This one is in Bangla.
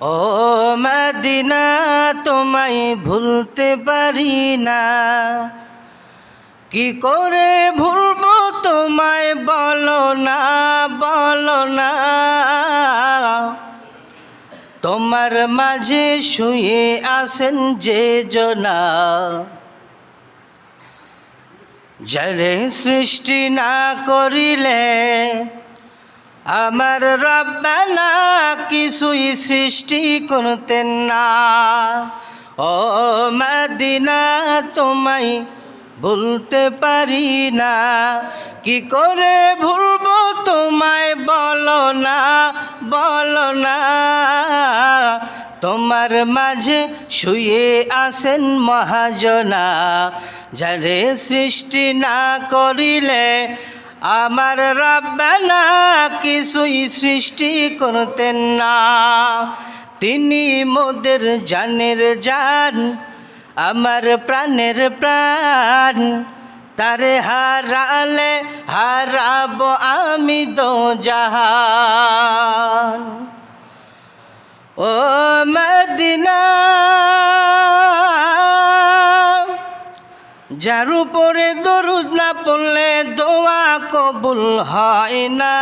ও মদিনা, তোমায় ভুলতে পারি না। কি করে ভুলবো তোমায় বলো না বলো না। তোমার মাঝে শুয়ে আসেন যে জনা। যারে সৃষ্টি না করিলে আমার রব্বানা কিছুই সৃষ্টি করতেন না। ও মদিনা, তোমায় ভুলতে পারি না। কি করে ভুলবো, তোমায় বলো না বলো না। তোমার মাঝে শুয়ে আসেন মহাজনা, যারে সৃষ্টি না করিলে আমার রাব্বানা কিছুই সৃষ্টি করতেন না। তিনি মোদের জানের জান, আমার প্রাণের প্রাণ। তারে হারালে হারাবো আমি দো জাহান ও যার উপরে দরুদ না পড়লে দোয়া কবুল হয় না।